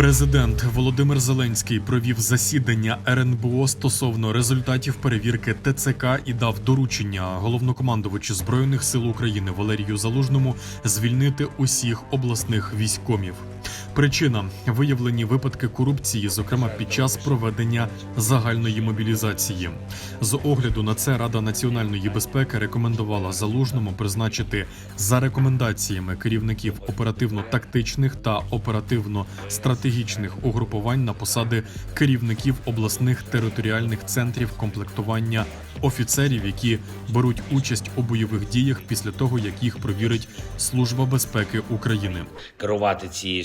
Президент Володимир Зеленський провів засідання РНБО стосовно результатів перевірки ТЦК і дав доручення головнокомандувачу збройних сил України Валерію Залужному звільнити усіх обласних військомів. Причина виявлені випадки корупції, зокрема під час проведення загальної мобілізації. З огляду на це Рада національної безпеки рекомендувала залужному призначити за рекомендаціями керівників оперативно-тактичних та оперативно-стратегічних угрупувань на посади керівників обласних територіальних центрів комплектування офіцерів, які беруть участь у бойових діях після того, як їх провірить Служба безпеки України. керувати цією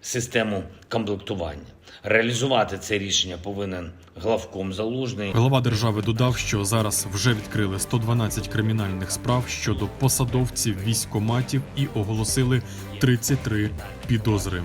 систему комплектування. Реалізувати це рішення повинен главком залужний. Голова держави додав, що зараз вже відкрили 112 кримінальних справ щодо посадовців військоматів і оголосили 33 підозри.